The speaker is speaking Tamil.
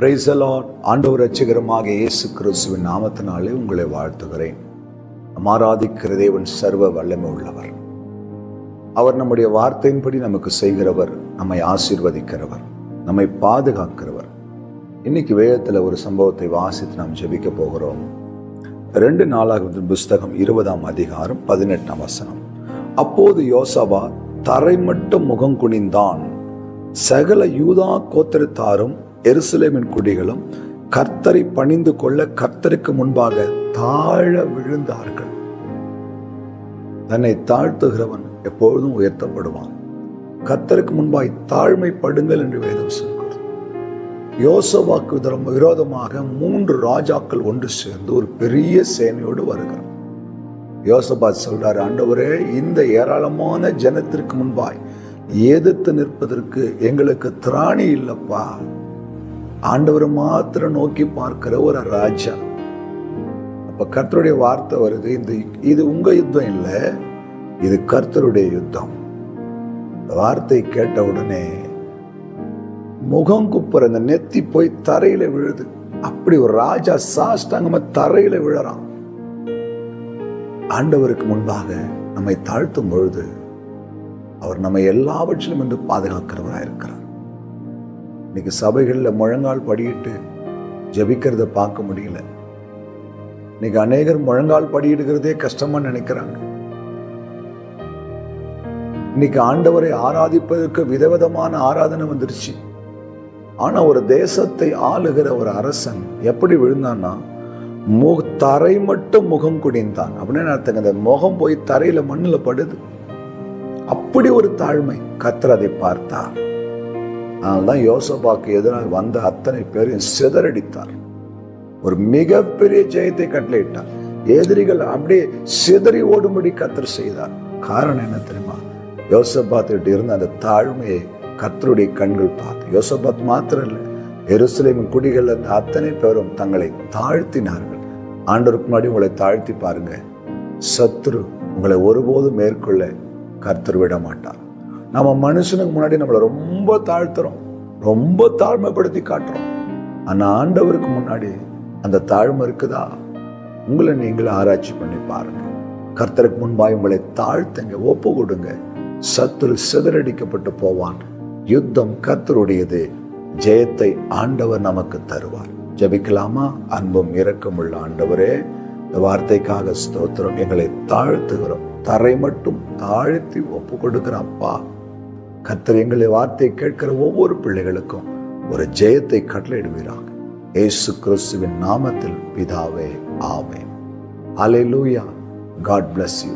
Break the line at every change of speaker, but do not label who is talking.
பிரைசலான் ஆண்டவர் ரட்சகரமாக இயேசு கிறிஸ்துவின் நாமத்தினாலே உங்களை வாழ்த்துகிறேன். மாராதிக்கிற தேவன் சர்வ வல்லமை உள்ளவர். அவர் நம்முடைய வார்த்தையின்படி நமக்கு செய்கிறவர் நம்மை ஆசீர்வதிக்கிறவர் நம்மை பாதுகாக்கிறவர். இன்னைக்கு வேதத்தில் ஒரு சம்பவத்தை வாசித்து நாம் ஜெபிக்க போகிறோம். ரெண்டு நாளாக புஸ்தகம் இருபதாம் அதிகாரம் பதினெட்டாம் வசனம். அப்போது யோசபா தரை மட்டும் முகம் குனிந்தான். சகல யூதா கோத்திரத்தாரும் எருசலேமின் குடிகளும் கர்த்தரை பணிந்து கொள்ள கர்த்தருக்கு முன்பாக தாழ விழுந்தார்கள். தன்னை தாழ்த்துகிறவன் எப்பொழுதும் உயர்த்தப்படுவான். கர்த்தருக்கு முன்பாய் தாழ்மைப்படுங்கள் என்று வேதம் சொல்கிறது. யோசவாக்கு விரோதமாக மூன்று ராஜாக்கள் ஒன்று சேர்ந்து ஒரு பெரிய சேனையோடு வருகிறார். யோசபாத் சொல்றார் ஆண்டவரே இந்த ஏராளமான ஜனத்திற்கு முன்பாய் எதிர்த்து நிற்பதற்கு எங்களுக்கு திராணி இல்லப்பா. ஆண்டவரை மாத்திரம் நோக்கி பார்க்கிற ஒரு ராஜா. அப்ப கர்த்தருடைய வார்த்தை வருது இந்த இது உங்க யுத்தம் இல்லை இது கர்த்தருடைய யுத்தம். வார்த்தை கேட்ட உடனே முகம் குப்புற அந்த நெத்தி போய் தரையில விழுது. அப்படி ஒரு ராஜா சாஷ்டாங்கமா தரையில விழறான். ஆண்டவருக்கு முன்பாக நம்மை தாழ்த்தும் பொழுது அவர் நம்மை எல்லாவற்றிலும் என்று பாதுகாக்கிறவராக இருக்கிறார் இன்னைக்கு சபைகளில் முழங்கால் படியிட்டு ஜபிக்கிறத பார்க்க முடியல. இன்னைக்கு அநேகர் முழங்கால் படியிடுகிறதே கஷ்டமா நினைக்கிறாங்க. இன்னைக்கு ஆண்டவரை ஆராதிப்பதற்கு விதவிதமான ஆராதனை வந்துருச்சு. ஆனா ஒரு தேசத்தை ஆளுகிற ஒரு அரசன் எப்படி விழுந்தான்னா முக தரை மட்டும் முகம் குடிந்தான் அப்படின்னு அர்த்தங்க அந்த முகம் போய் தரையில மண்ணில் படுது. அப்படி ஒரு தாழ்மை கத்தர் அதை பார்த்தார். அதனால்தான் யோசபாக்கு எதிராக வந்த அத்தனை பேரையும் சிதறடித்தார். ஒரு மிகப்பெரிய ஜெயத்தை கட்டளையிட்டார். எதிரிகள் அப்படியே சிதறி ஓடும்படி கத்தர் செய்தார். காரணம் என்ன தெரியுமா? யோசபாத்துக்கிட்ட இருந்த அந்த தாழ்மையை கத்தருடைய கண்கள் பார்த்து யோசபாத் மாத்திரம் இல்லை எருசலேம் குடிகள் அந்த அத்தனை பேரும் தங்களை தாழ்த்தினார்கள். ஆண்டவருக்கு முன்னாடி உங்களை தாழ்த்தி பாருங்க. சத்ரு உங்களை ஒருபோதும் மேற்கொள்ள கர்த்தர் விட மாட்டார் நம்ம மனுஷனுக்கு முன்னாடி நம்மளை ரொம்ப தாழ்த்துறோம். ரொம்ப தாழ்மைப்படுத்தி காட்டுறோம். ஆனா ஆண்டவருக்கு முன்னாடி அந்த தாழ்மை இருக்குதா? உங்களை நீங்களும் ஆராய்ச்சி பண்ணி பாருங்க. கர்த்தருக்கு முன்பாய் உங்களை தாழ்த்துங்க ஒப்பு கொடுங்க. சத்துரு சிதறடிக்கப்பட்டு போவான். யுத்தம் கர்த்தருடையது. ஜெயத்தை ஆண்டவர் நமக்கு தருவார். ஜபிக்கலாமா? அன்பும் இரக்கமுள்ள ஆண்டவரே இந்த வார்த்தைக்காக ஸ்தோத்திரம். எங்களை தாழ்த்துகிறோம். தரை மட்டும் தாழ்த்தி ஒப்பு கொடுக்கிறப்பா கத்தர் எங்களை வார்த்தை கேட்கிற ஒவ்வொரு பிள்ளைகளுக்கும் ஒரு ஜெயத்தை கட்டளையிடுவீராக. ஏசு கிறிஸ்துவின் நாமத்தில் பிதாவே ஆவேன் அலை லூயா காட் பிளஸ் யூ